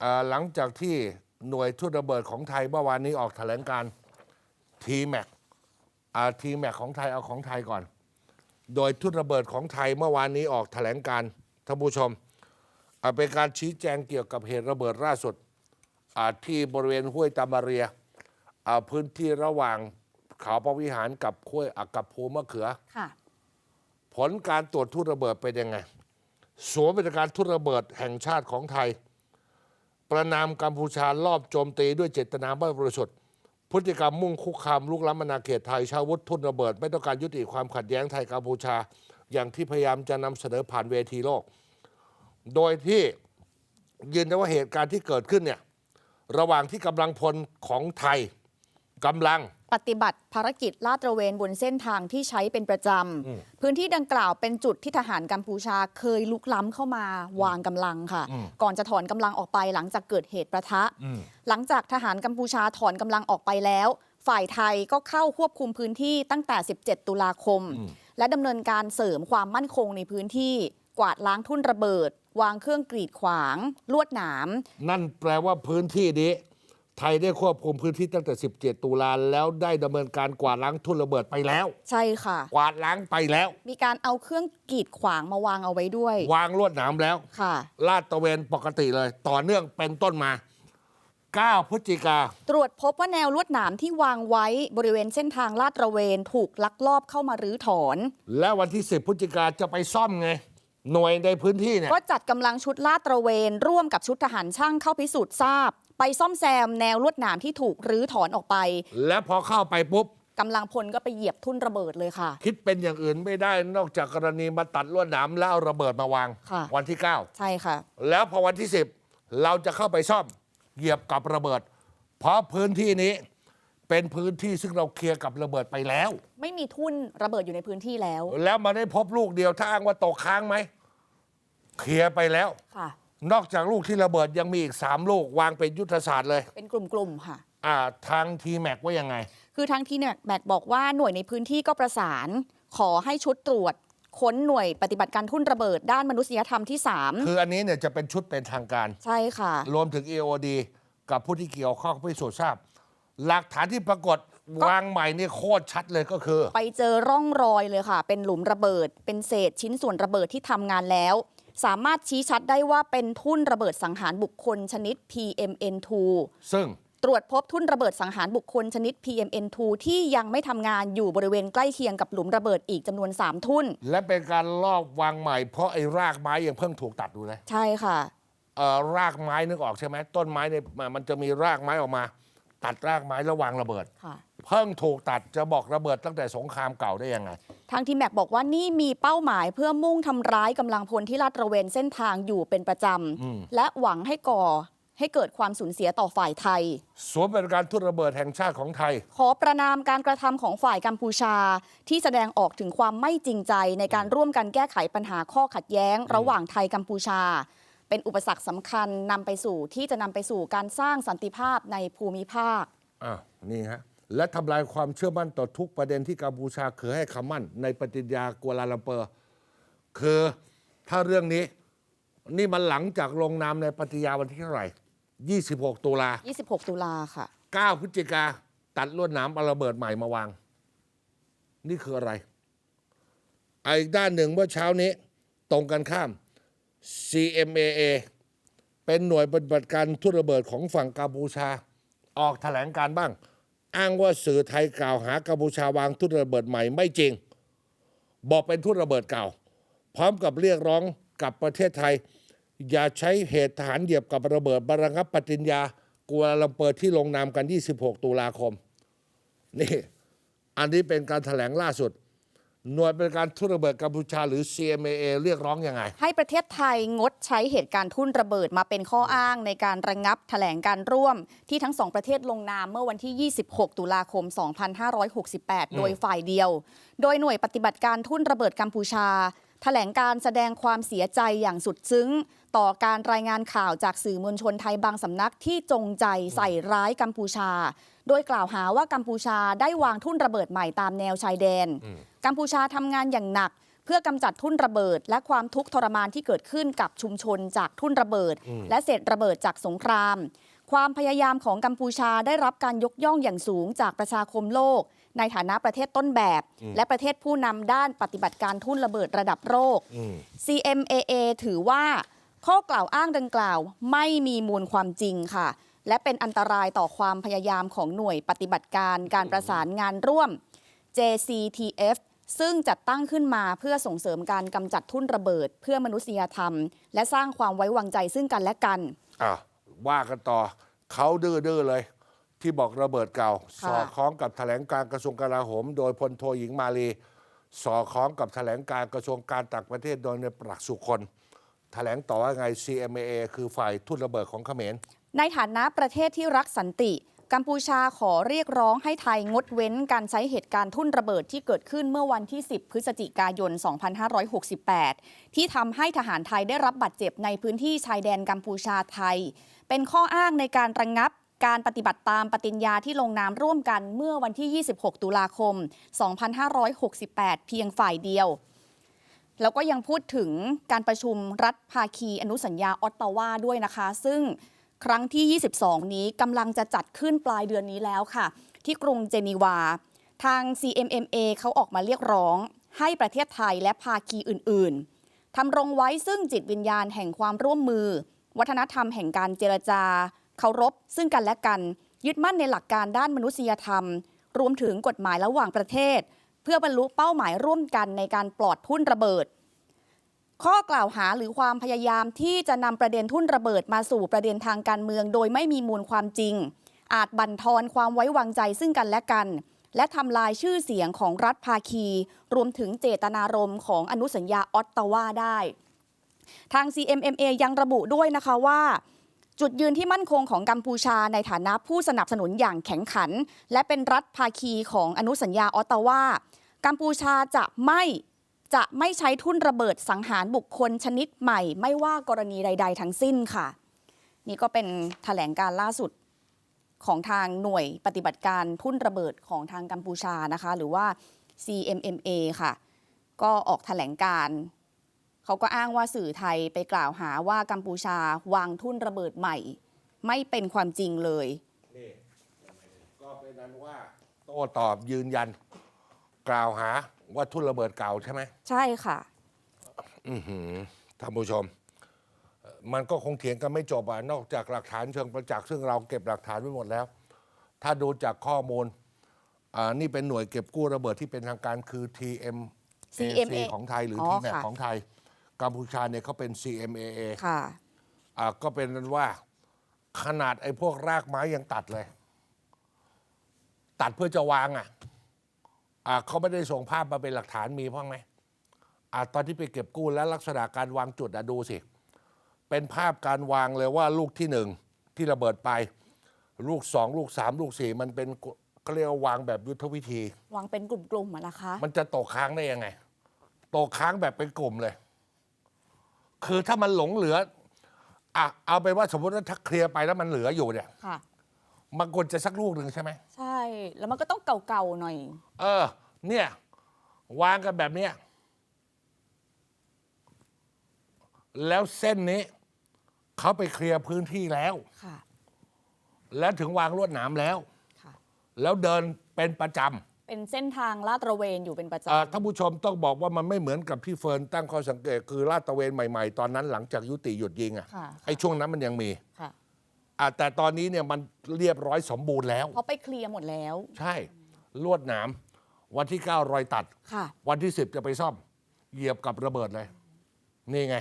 เอ่อหลังจากที่หน่วยทุ่นระเบิดของไทยเมื่อวานนี้ออกแถลงการทีแม็กทีแม็กของไทยเอาของไทยก่อน โดยทุ่นระเบิดของไทยเมื่อวานนี้ออกแถลงการท่านผู้ชมอ่าเป็นการชี้แจงเกี่ยวกับเหตุระเบิดล่าสุดอ่าที่บริเวณห้วยตามาเรียอ่าพื้นที่ระหว่างเขาพระวิหารกับห้วยอะกับภูมะเขือค่ะผลการตรวจทุ่นระเบิดเป็นยังไงสวมเป็นการทุ่นระเบิดแห่งชาติของไทย ประนามกัมพูชารอบโจมตีด้วยเจตนาไม่บริสุทธิ์พฤติกรรมมุ่งคุกคามลุกล้ำอาณาเขตไทยชาวุธทุ่นระเบิด ไม่ต้องการยุติความขัดแย้งไทยกัมพูชา อย่างที่พยายามจะนำเสนอผ่านเวทีโลก โดยที่ยืนยันว่าเหตุการณ์ที่เกิดขึ้นเนี่ยระหว่างที่กำลังพลของไทยกำลัง ปฏิบัติภารกิจลาดตระเวนบนเส้นทางที่ใช้เป็นประจำ พื้นที่ดังกล่าวเป็นจุดที่ทหารกัมพูชาเคยลุกล้ำเข้ามาวางกำลังค่ะ ก่อนจะถอนกำลังออกไปหลังจากเกิดเหตุประทะ หลังจากทหารกัมพูชาถอนกำลังออกไปแล้ว ฝ่ายไทยก็เข้าควบคุมพื้นที่ตั้งแต่ 17 ตุลาคม และดำเนินการเสริมความมั่นคงในพื้นที่กวาดล้างทุ่นระเบิด วางเครื่องกรีดขวาง ลวดหนาม นั่นแปลว่าพื้นที่นี้ ไทยได้ควบคุมพื้นที่ตั้งแต่ 17 ตุลาแล้วได้ดำเนินการกวาดล้างทุ่นระเบิดไปแล้ว ใช่ค่ะ กวาดล้างไปแล้ว มีการเอาเครื่องกรีดขวางมาวางเอาไว้ด้วย วางลวดหนามแล้วค่ะ ลาดตระเวนปกติเลย ต่อเนื่องเป็นต้นมา 9 พฤศจิกา ตรวจพบว่าแนวลวดหนามที่วางไว้บริเวณเส้นทางลาดตระเวนถูกลักลอบเข้ามารื้อถอน และวันที่ 10 พฤศจิกาจะไปซ่อมไง หน่วยในพื้นที่เนี่ยก็จัดกำลังชุดลาดตระเวน ร่วมกับชุดทหารช่างเข้าพิสูจน์ทราบ ไปซ่อมแซมแนวลวดหนามที่ถูกรื้อถอนออกไป และพอเข้าไปปุ๊บกำลังพลก็ไปเหยียบทุ่นระเบิดเลยค่ะ คิดเป็นอย่างอื่นไม่ได้นอกจากกรณีมาตัดลวดหนามแล้วเอาระเบิดมาวาง ค่ะ วันที่ 9 ใช่ค่ะ แล้วพอวันที่ 10 เราจะเข้าไปซ่อมเหยียบกับระเบิด เพราะพื้นที่นี้เป็นพื้นที่ซึ่งเราเคลียร์กับระเบิดไปแล้ว ไม่มีทุ่นระเบิดอยู่ในพื้นที่แล้ว แล้วมาได้พบลูกเดียวถ้าอ้างว่าตกค้างไหมเคลียร์ไปแล้วค่ะ นอกจากลูกที่ระเบิดยังมีอีกสามลูกวางเป็นยุทธศาสตร์เลยเป็นกลุ่มๆค่ะ อ่าทางทีแม็กว่ายังไง คือทางที่แบกบอกว่าหน่วยในพื้นที่ก็ประสาน ขอให้ชุดตรวจ ค้นหน่วยปฏิบัติการทุ่นระเบิดด้านมนุษยธรรมที่ คืออันนี้เนี่ยจะเป็นชุดเป็นทางการ 3 ใช่ค่ะ รวมถึง EOD กับผู้ที่เกี่ยวข้องพิสูจน์ทราบ หลักฐานที่ปรากฏก็วางใหม่นี่โคตรชัดเลยก็คือ ไปเจอร่องรอยเลยค่ะ เป็นหลุมระเบิด เป็นเศษชิ้นส่วนระเบิดที่ทำงานแล้ว สามารถชี้ชัดได้ว่าเป็นทุ่นระเบิดสังหารบุคคลชนิด PMN2 ซึ่งตรวจพบทุ่นระเบิดสังหารบุคคลชนิด PMN2 ที่ยังไม่ทำงานอยู่บริเวณใกล้เคียงกับหลุมระเบิดอีกจำนวน 3 ทุ่น และเป็นการลอบวางใหม่เพราะไอ้รากไม้ยังเพิ่งถูกตัดดูเลยใช่ค่ะเอ่อรากไม้นึกออกใช่ไหมต้นไม้เนี่ยมันจะมีรากไม้ออกมา ตัดรากไม้แล้ววางระเบิด ค่ะ เพิ่งถูกตัดจะบอกระเบิดตั้งแต่สงครามเก่าได้ยังไง ทางทีมแม็กบอกว่านี่มีเป้าหมายเพื่อมุ่งทำร้ายกำลังพลที่ลาดตระเวนเส้นทางอยู่เป็นประจอืมำและหวังให้ก่อให้เกิดความสูญเสียต่อฝ่ายไทย สวมเป็นการทุ่นระเบิดแห่งชาติของไทย ขอประนามการกระทำของฝ่ายกัมพูชา ที่แสดงออกถึงความไม่จริงใจในการร่วมกันแก้ไขปัญหาข้อขัดแย้ง ระหว่างไทยกัมพูชา เป็นอุปสรรคสำคัญนำไปสู่ที่จะนำไปสู่การสร้างสันติภาพในภูมิภาค อ่านี่ฮะ และทำลายความเชื่อมั่นต่อทุกประเด็นที่กัมพูชาเคยให้คำมั่น ในปฏิญญากัวลาลัมเปอร์ คือถ้าเรื่องนี้ นี่มันหลังจากลงนามในปฏิญญาวันที่เท่าไหร่ 26 ตุลา 26 ตุลาค่ะ 9 พฤศจิกาตัดลวดหนามเอาระเบิดใหม่มาวาง นี่คืออะไรอะอีกด้านหนึ่งเมื่อเช้านี้ตรงกันข้าม CMAA เป็นหน่วยปฏิบัติการทุ่นระเบิดของฝั่งกัมพูชา ออกแถลงการบ้าง อ้างว่าสื่อไทยกล่าวหากัมพูชาวางทุ่นระเบิดใหม่ไม่จริง บอกเป็นทุ่นระเบิดเก่า พร้อมกับเรียกร้องกับประเทศไทย อย่าใช้เหตุฐานเหยียบกับระเบิดบารังับปฏิญญากัวลาลัมเปิดที่ลงนามกัน 26 ตุลาคม นี่ อันนี้เป็นการแถลงล่าสุด หน่วยเป็นการทุ่นระเบิดกัมพูชาหรือ CMAA เรียกร้องยังไง ให้ประเทศไทยงดใช้เหตุการณ์ทุ่นระเบิดมาเป็นข้ออ้างในการระงงับแถลงการร่วม ที่ทั้งสองประเทศลงนามเมื่อวันที่ 26 ตุลาคม 2568 โดยฝ่ายเดียว โดยหน่วยปฏิบัติการทุ่นระเบิดกัมพูชาแถลงการแสดงความเสียใจอย่างสุดซึ้ง ต่อการรายงานข่าวจากสื่อมวลชนไทยบางสำนักที่จงใจใส่ร้ายกัมพูชา โดยกล่าวหาว่ากัมพูชาได้วางทุ่นระเบิดใหม่ตามแนวชายแดน กัมพูชาทำงานอย่างหนัก เพื่อกำจัดทุ่นระเบิด และความทุกข์ทรมานที่เกิดขึ้นกับชุมชนจากทุ่นระเบิด และเศษระเบิดจากสงคราม ความพยายามของกัมพูชาได้รับการยกย่องอย่างสูงจากประชาคมโลก ในฐานะประเทศต้นแบบ และประเทศผู้นำด้านปฏิบัติการทุ่นระเบิดระดับโลกอืม CMAA ถือว่าข้อกล่าวอ้างดังกล่าว ไม่มีมูลความจริงค่ะ และเป็นอันตรายต่อความพยายามของหน่วยปฏิบัติการการประสานงานร่วม JCTF ซึ่งจัดตั้งขึ้นมาเพื่อส่งเสริมการกำจัดทุ่นระเบิด เพื่อมนุษยธรรม และสร้างความไว้วางใจซึ่งกันและกัน อะว่ากันต่อเขาดื้อๆเลย ที่บอกระเบิดเก่าค่ะสอดคล้องกับแถลงการกระทรวงกลาโหม โดยพลโทหญิงมาลีสอดคล้องกับแถลงการกระทรวงการต่างประเทศโดยในปรักสุคนแถลงต่อว่าไง CMAA คือฝ่ายทุ่นระเบิดของเขมร ในฐานะประเทศที่รักสันติ กัมพูชาขอเรียกร้องให้ไทยงดเว้นการใช้เหตุการณ์ทุ่นระเบิดที่เกิดขึ้นเมื่อวันที่ 10 พฤศจิกายน 2568 ที่ทำให้ทหารไทยได้รับบาดเจ็บในพื้นที่ชายแดนกัมพูชาไทย เป็นข้ออ้างในการระงงับการปฏิบัติตามปฏิญญาที่ลงนามร่วมกันเมื่อวันที่ 26 ตุลาคม 2568 เพียงฝ่ายเดียว แล้วก็ยังพูดถึงการประชุมรัฐภาคีอนุสัญญาออตตาวาด้วยนะคะ ซึ่ง ครั้งที่ 22 นี้กำลังจะจัดขึ้นปลายเดือนนี้แล้วค่ะ ที่กรุงเจนีวา ทาง CMMA เขาออกมาเรียกร้อง ให้ประเทศไทยและภาคีอื่น ๆทำรงไว้ซึ่งจิตวิญญาณแห่งความร่วมมือ วัฒนธรรมแห่งการเจรจาเคารพ ซึ่งกันและกัน ยึดมั่นในหลักการด้านมนุษยธรรม รวมถึงกฎหมายระหว่างประเทศ เพื่อบรรลุเป้าหมายร่วมกันในการปลอดทุ่นระเบิด ข้อกล่าวหาหรือความพยายามที่จะนำประเด็นทุ่นระเบิดมาสู่ประเด็นทางการเมือง โดยไม่มีมูลความจริง อาจบั่นทอนความไว้วางใจซึ่งกันและกัน และทำลายชื่อเสียงของรัฐภาคี รวมถึงเจตนารมณ์ของอนุสัญญาออตตาวาได้ ทาง CMMA ยังระบุด้วยนะคะว่าจุดยืนที่มั่นคงของกัมพูชาในฐานะผู้สนับสนุนอย่างแข็งขัน และเป็นรัฐภาคีของอนุสัญญาออตตาวากัมพูชาจะไม่ จะไม่ใช้ทุ่นระเบิดสังหารบุคคลชนิดใหม่ ไม่ว่ากรณีใด ๆ ทั้งสิ้นค่ะ นี่ก็เป็นแถลงการล่าสุดของทางหน่วยปฏิบัติการทุ่นระเบิดของทางกัมพูชานะคะ หรือว่า CMMA ค่ะ ก็ออกแถลงการเขาก็อ้างว่าสื่อไทยไปกล่าวหาว่ากัมพูชาวางทุ่นระเบิดใหม่ ไม่เป็นความจริงเลยก็เป็นนั้นว่า โต้ตอบยืนยัน กล่าวหา ว่าทุ่นระเบิดเก่าใช่ไหมใช่ค่ะ อือหือท่านผู้ชมเอ่อมันก็คงเถียงกันไม่จบอะนอกจากหลักฐานเชิงประจักษ์ซึ่งเราเก็บหลักฐานไว้หมดแล้ว ถ้าดูจากข้อมูลอ่านี่เป็นหน่วยเก็บกู้ระเบิดที่เป็นทางการคือ TM CMA ของไทยหรืออทีแมค่ะ ของไทย กัมพูชาเนี่ยเขาเป็น CMAA ค่ะ อ่าก็เป็นนั้นว่าขนาดไอ้พวกรากไม้ยังตัดเลย ตัดเพื่อจะวางอะอ่า เขาไม่ได้ส่งภาพมาเป็นหลักฐานมีพ้องไหมอ่าตอนที่ไปเก็บกู้และลักษณะการวางจุดอะดูสิ เป็นภาพการวางเลยว่าลูกที่หนึ่งที่ระเบิดไป ลูกสองลูกสามลูกสี่มันเป็นเขาเรียกว่าวางแบบยุทธวิธี วางเป็นกลุ่มๆอะนะคะมันจะตกค้างได้ยังไงตกค้างแบบเป็นกลุ่มเลย คือถ้ามันหลงเหลืออะเอาไปนว่าสมมติว่าถ้าเคลียร์ไปแล้วมันเหลืออยู่เนี่ยค่ะมันควรจะสักลูกหนึ่งใช่ไหมใช่ แล้วมันก็ต้องเก่าๆหน่อย เออ เนี่ย วางกันแบบเนี้ยแล้วเส้นนี้ เขาไปเคลียร์พื้นที่แล้ว ค่ะ แล้วถึงวางลวดหนามแล้ว ค่ะ แล้วเดินเป็นประจำเป็นเส้นทางลาดตระเวนอยู่เป็นประจเอ่อท่านผู้ชมต้องบอกว่ามันไม่เหมือนกับที่เฟิร์นตั้งข้อสังเกตคือลาดตระเวนใหม่ๆ ตอนนั้นหลังจากยุติหยุดยิงอะค่ะ ไอ้ช่วงนั้นมันยังมีำค่ะ อะแต่ตอนนี้เนี่ยมันเรียบร้อยสมบูรณ์แล้ว เพราะไปเคลียร์หมดแล้ว ใช่ ลวดหนาม วันที่ 9 รอยตัด ค่ะ วันที่ 10 จะไปซ่อม เหยียบกับระเบิดเลย นี่ไง